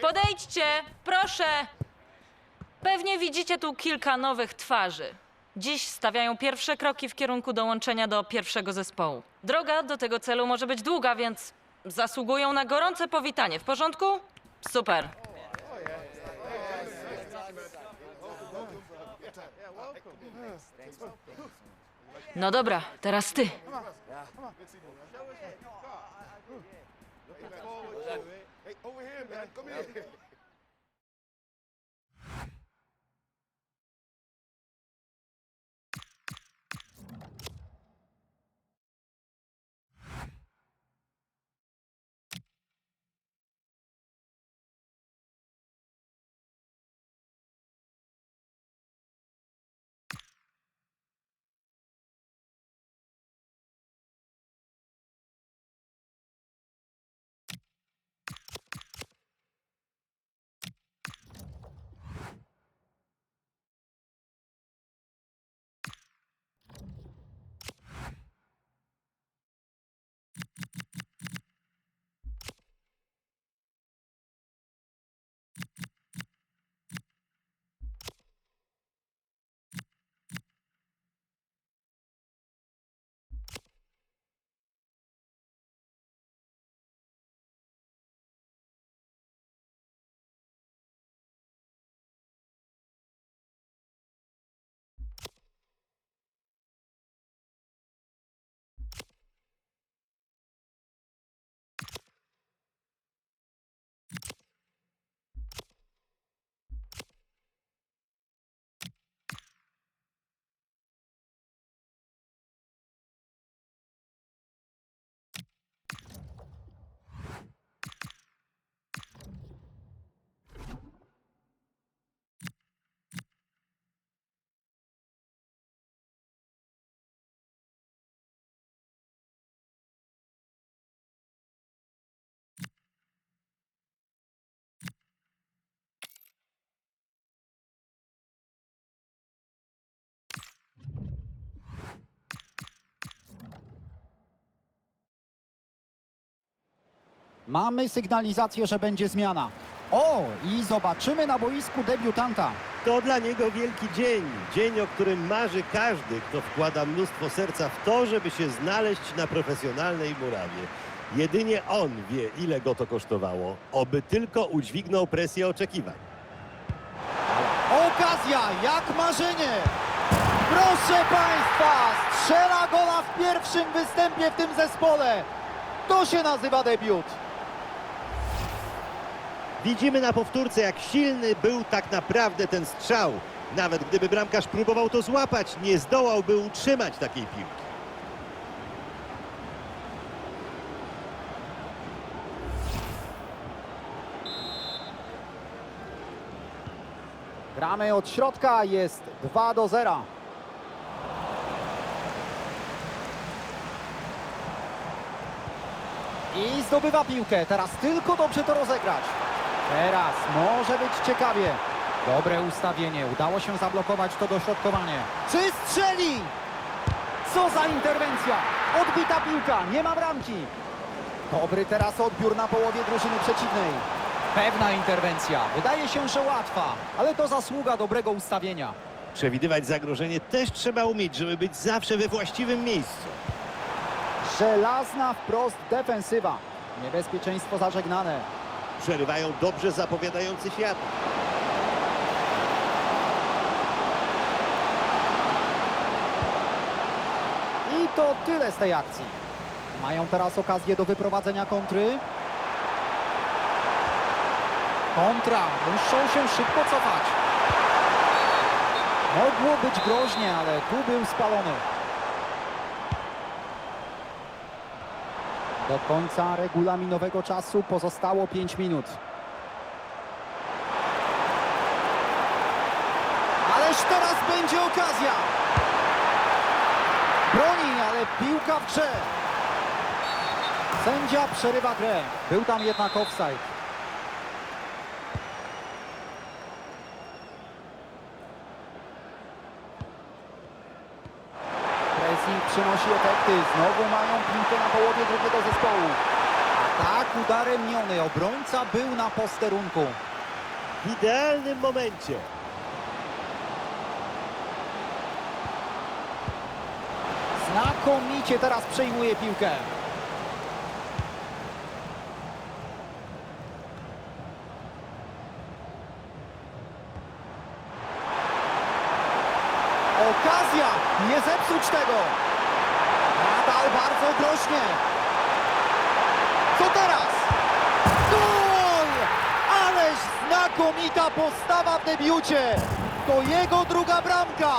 Podejdźcie, proszę. Pewnie widzicie tu kilka nowych twarzy. Dziś stawiają pierwsze kroki w kierunku dołączenia do pierwszego zespołu. Droga do tego celu może być długa, więc zasługują na gorące powitanie. W porządku? Super. No dobra, teraz ty. Hey, over here, man. Come here. Mamy sygnalizację, że będzie zmiana. O, i zobaczymy na boisku debiutanta. To dla niego wielki dzień. Dzień, o którym marzy każdy, kto wkłada mnóstwo serca w to, żeby się znaleźć na profesjonalnej murawie. Jedynie on wie, ile go to kosztowało. Oby tylko udźwignął presję oczekiwań. Okazja, jak marzenie! Proszę Państwa, strzela gola w pierwszym występie w tym zespole. To się nazywa debiut. Widzimy na powtórce, jak silny był tak naprawdę ten strzał. Nawet gdyby bramkarz próbował to złapać, nie zdołałby utrzymać takiej piłki. Gramy od środka, jest 2 do 0. I zdobywa piłkę, teraz tylko dobrze to rozegrać. Teraz może być ciekawie. Dobre ustawienie, udało się zablokować to dośrodkowanie. Czy strzeli? Co za interwencja! Odbita piłka, nie ma bramki. Dobry teraz odbiór na połowie drużyny przeciwnej. Pewna interwencja, wydaje się, że łatwa, ale to zasługa dobrego ustawienia. Przewidywać zagrożenie też trzeba umieć, żeby być zawsze we właściwym miejscu. Żelazna wprost defensywa. Niebezpieczeństwo zażegnane. Przerywają dobrze zapowiadający świat. I to tyle z tej akcji. Mają teraz okazję do wyprowadzenia kontry. Kontra. Muszą się szybko cofać. Mogło być groźnie, ale tu był spalony. Do końca regulaminowego czasu pozostało 5 minut. Ależ teraz będzie okazja. Broni, ale piłka w grze. Sędzia przerywa grę. Był tam jednak offside. Pressing przynosi efekty. Znowu mają piłkę na połowie drugiego zespołu. Atak udarem miony. Obrońca był na posterunku. W idealnym momencie. Znakomicie teraz przejmuje piłkę. Okazja! Nie zepsuć tego! Nadal bardzo groźnie. Co teraz? Gol! Ależ znakomita postawa w debiucie! To jego druga bramka!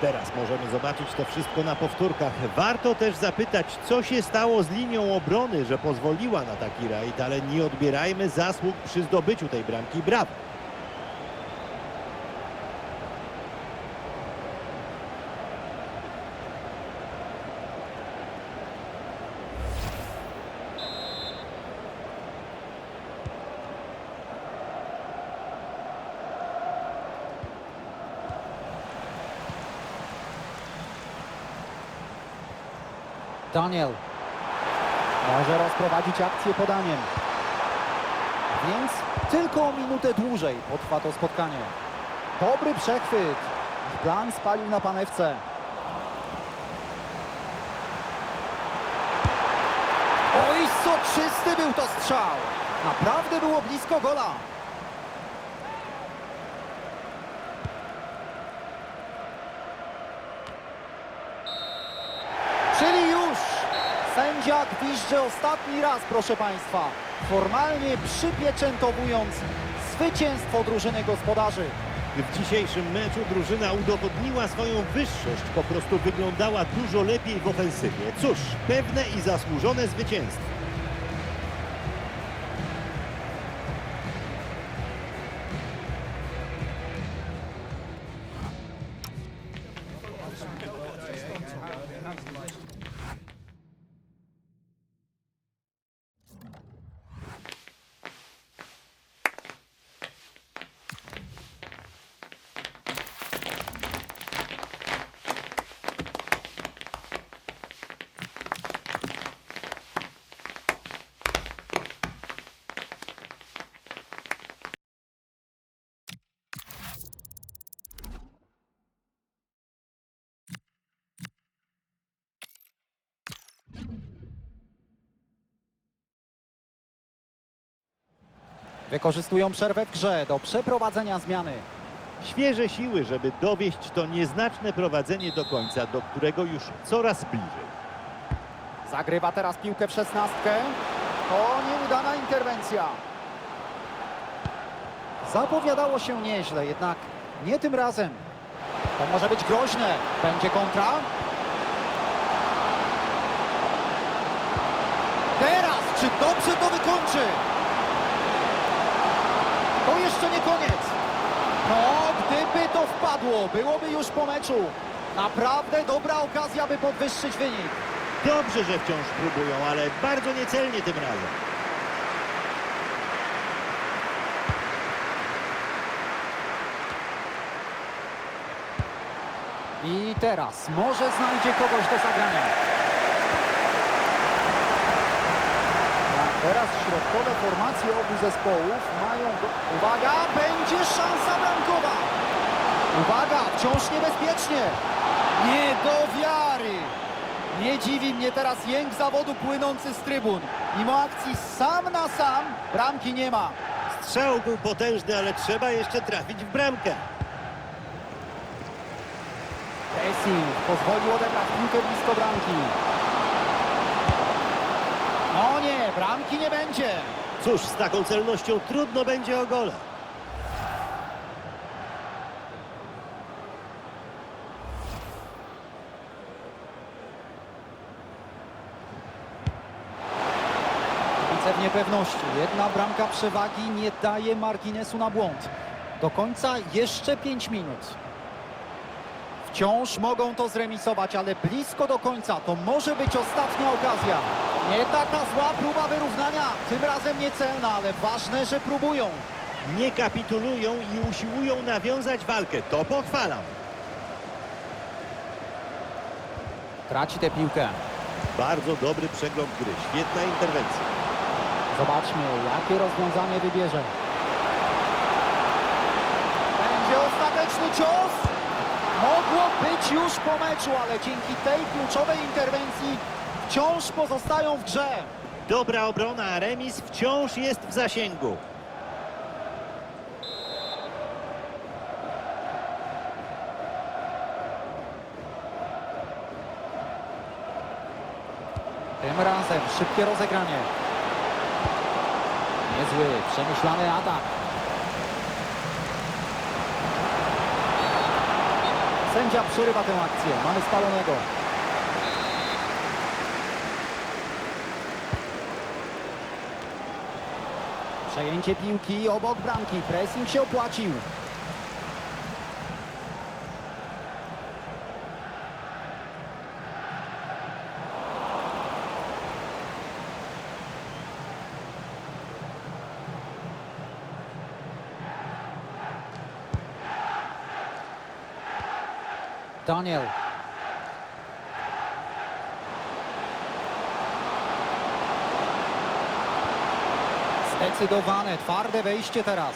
Teraz możemy zobaczyć to wszystko na powtórkach. Warto też zapytać, co się stało z linią obrony, że pozwoliła na taki rajd, ale nie odbierajmy zasług przy zdobyciu tej bramki. Brawo! Daniel może rozprowadzić akcję podaniem. Więc tylko o minutę dłużej potrwa to spotkanie. Dobry przechwyt. Plan spalił na panewce. Oj, soczysty był to strzał. Naprawdę było blisko gola. Czyli już gwizdże ostatni raz, proszę Państwa, formalnie przypieczętowując zwycięstwo drużyny gospodarzy. W dzisiejszym meczu drużyna udowodniła swoją wyższość, po prostu wyglądała dużo lepiej w ofensywie. Cóż, pewne i zasłużone zwycięstwo. Wykorzystują przerwę w grze do przeprowadzenia zmiany. Świeże siły, żeby dowieść to nieznaczne prowadzenie do końca, do którego już coraz bliżej. Zagrywa teraz piłkę w szesnastkę. To nieudana interwencja. Zapowiadało się nieźle, jednak nie tym razem. To może być groźne. Będzie kontra. Teraz, czy dobrze to wykończy? Jeszcze nie koniec. No, gdyby to wpadło, byłoby już po meczu. Naprawdę dobra okazja, by podwyższyć wynik. Dobrze, że wciąż próbują, ale bardzo niecelnie tym razem. I teraz może znajdzie kogoś do zagrania. A teraz środkowe formacje obu zespołów mają... Uwaga, będzie szansa bramkowa! Uwaga, wciąż niebezpiecznie! Nie do wiary! Nie dziwi mnie teraz jęk zawodu płynący z trybun. Mimo akcji sam na sam, bramki nie ma. Strzał był potężny, ale trzeba jeszcze trafić w bramkę. Pressing pozwolił odebrać piłkę blisko bramki. No nie, bramki nie będzie. Cóż, z taką celnością trudno będzie o gole. Widzę w niepewności. Jedna bramka przewagi nie daje marginesu na błąd. Do końca jeszcze 5 minut. Wciąż mogą to zremisować, ale blisko do końca. To może być ostatnia okazja. Nie taka zła próba wyrównania. Tym razem niecelna, ale ważne, że próbują. Nie kapitulują i usiłują nawiązać walkę. To pochwalam. Traci tę piłkę. Bardzo dobry przegląd gry. Świetna interwencja. Zobaczmy, jakie rozwiązanie wybierze. Będzie ostateczny cios. Być już po meczu, ale dzięki tej kluczowej interwencji wciąż pozostają w grze. Dobra obrona, remis wciąż jest w zasięgu. Tym razem szybkie rozegranie. Niezły, przemyślany atak. Sędzia przerywa tę akcję. Mamy spalonego. Przejęcie piłki obok bramki. Pressing się opłacił. Daniel. Zdecydowane, twarde wejście teraz.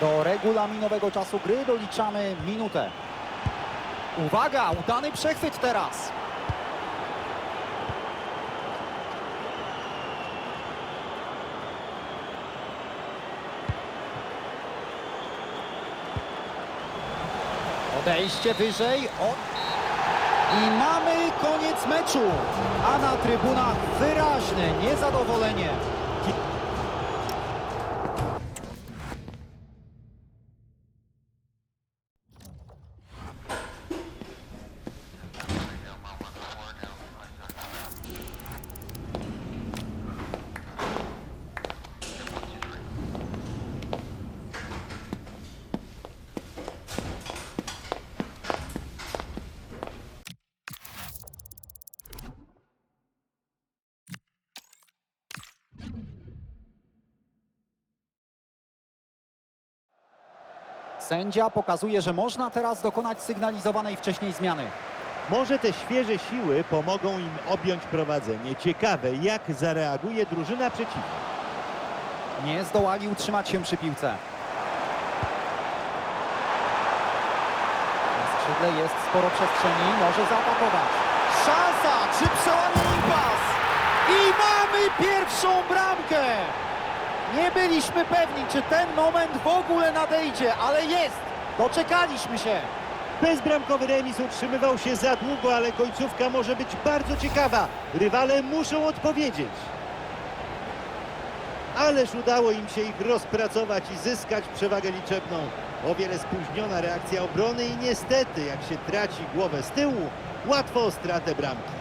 Do regulaminowego czasu gry doliczamy minutę. Uwaga, udany przechwyt teraz. Odejście wyżej. O... I mamy koniec meczu. A na trybunach wyraźne niezadowolenie. Sędzia pokazuje, że można teraz dokonać sygnalizowanej wcześniej zmiany. Może te świeże siły pomogą im objąć prowadzenie. Ciekawe, jak zareaguje drużyna przeciwna. Nie zdołali utrzymać się przy piłce. Na skrzydle jest sporo przestrzeni, może zaatakować. Szansa! Czy przełamie impas? I mamy pierwszą bramkę! Nie byliśmy pewni, czy ten moment w ogóle nadejdzie, ale jest! Doczekaliśmy się! Bezbramkowy remis utrzymywał się za długo, ale końcówka może być bardzo ciekawa. Rywale muszą odpowiedzieć. Ależ udało im się ich rozpracować i zyskać przewagę liczebną. O wiele spóźniona reakcja obrony i niestety, jak się traci głowę z tyłu, łatwo o stratę bramki.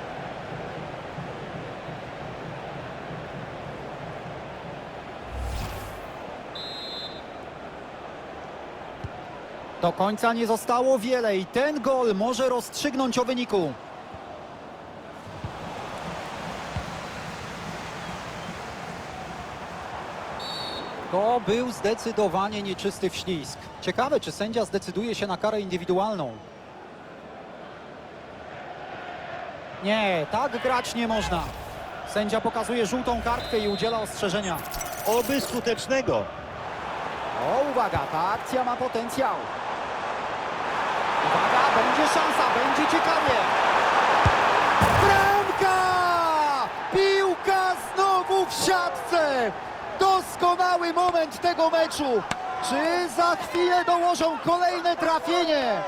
Do końca nie zostało wiele i ten gol może rozstrzygnąć o wyniku. To był zdecydowanie nieczysty wślizg. Ciekawe, czy sędzia zdecyduje się na karę indywidualną. Nie, tak grać nie można. Sędzia pokazuje żółtą kartkę i udziela ostrzeżenia. Oby skutecznego. O, uwaga, ta akcja ma potencjał. Będzie szansa, będzie ciekawie. Bramka! Piłka znowu w siatce! Doskonały moment tego meczu. Czy za chwilę dołożą kolejne trafienie?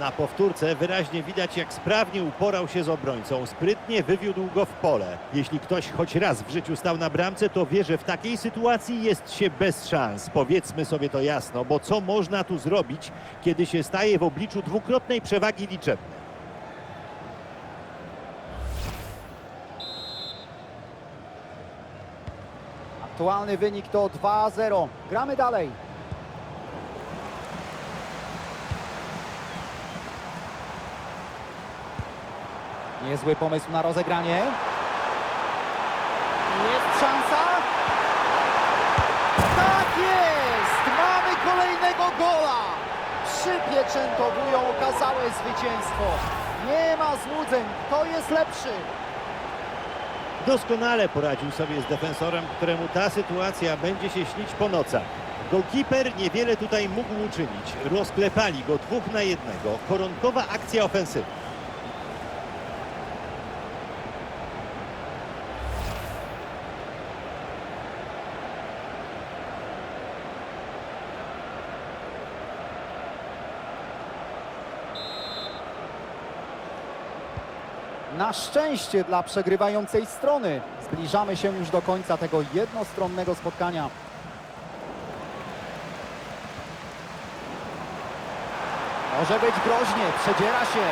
Na powtórce wyraźnie widać, jak sprawnie uporał się z obrońcą. Sprytnie wywiódł go w pole. Jeśli ktoś choć raz w życiu stał na bramce, to wie, że w takiej sytuacji jest się bez szans. Powiedzmy sobie to jasno, bo co można tu zrobić, kiedy się staje w obliczu dwukrotnej przewagi liczebnej? Aktualny wynik to 2-0. Gramy dalej. Niezły pomysł na rozegranie. Jest szansa. Tak jest! Mamy kolejnego gola! Przypieczętowują okazałe zwycięstwo. Nie ma złudzeń. Kto jest lepszy? Doskonale poradził sobie z defensorem, któremu ta sytuacja będzie się śnić po nocach. Golkiper niewiele tutaj mógł uczynić. Rozklepali go dwóch na jednego. Koronkowa akcja ofensywna. Na szczęście dla przegrywającej strony. Zbliżamy się już do końca tego jednostronnego spotkania. Może być groźnie, przedziera się.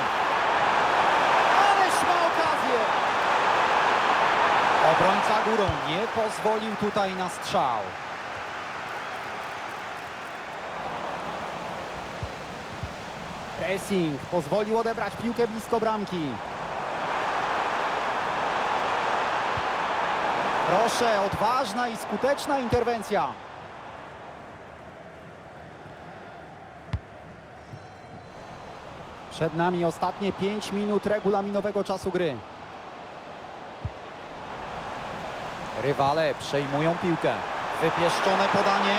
Ależ ma okazję. Obrońca górą nie pozwolił tutaj na strzał. Pressing pozwolił odebrać piłkę blisko bramki. Proszę, odważna i skuteczna interwencja. Przed nami ostatnie 5 minut regulaminowego czasu gry. Rywale przejmują piłkę. Wypieszczone podanie.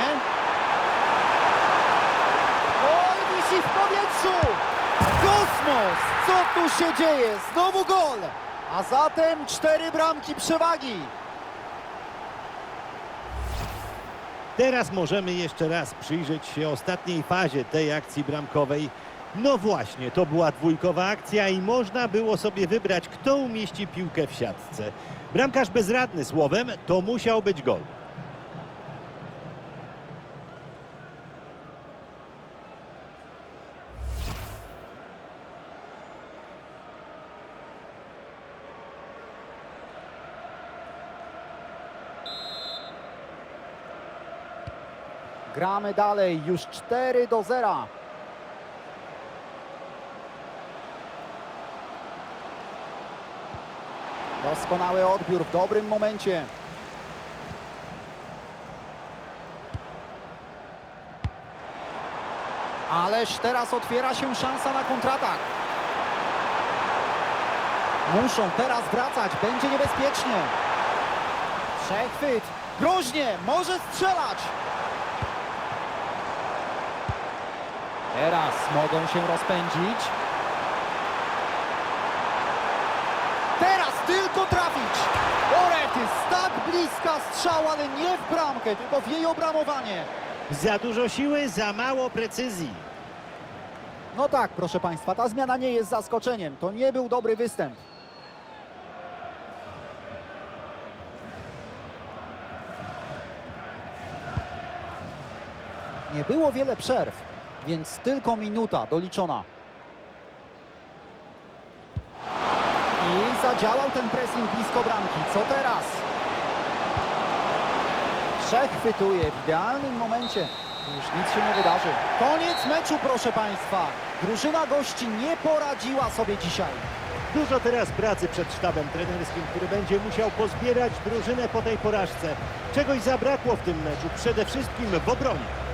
Gol wisi w powietrzu! Kosmos! Co tu się dzieje? Znowu gol! A zatem cztery bramki przewagi. Teraz możemy jeszcze raz przyjrzeć się ostatniej fazie tej akcji bramkowej. No właśnie, to była dwójkowa akcja i można było sobie wybrać, kto umieści piłkę w siatce. Bramkarz bezradny słowem, to musiał być gol. Gramy dalej, już 4 do 0. Doskonały odbiór w dobrym momencie. Ależ teraz otwiera się szansa na kontratak. Muszą teraz wracać, będzie niebezpiecznie. Przechwyt, groźnie, może strzelać. Teraz mogą się rozpędzić. Teraz tylko trafić. Orety, tak bliska strzał, ale nie w bramkę, tylko w jej obramowanie. Za dużo siły, za mało precyzji. No tak, proszę Państwa, ta zmiana nie jest zaskoczeniem. To nie był dobry występ. Nie było wiele przerw, więc tylko minuta doliczona. I zadziałał ten pressing blisko bramki. Co teraz? Przechwytuje w idealnym momencie. Już nic się nie wydarzy. Koniec meczu, proszę Państwa. Drużyna gości nie poradziła sobie dzisiaj. Dużo teraz pracy przed sztabem trenerskim, który będzie musiał pozbierać drużynę po tej porażce. Czegoś zabrakło w tym meczu, przede wszystkim w obronie.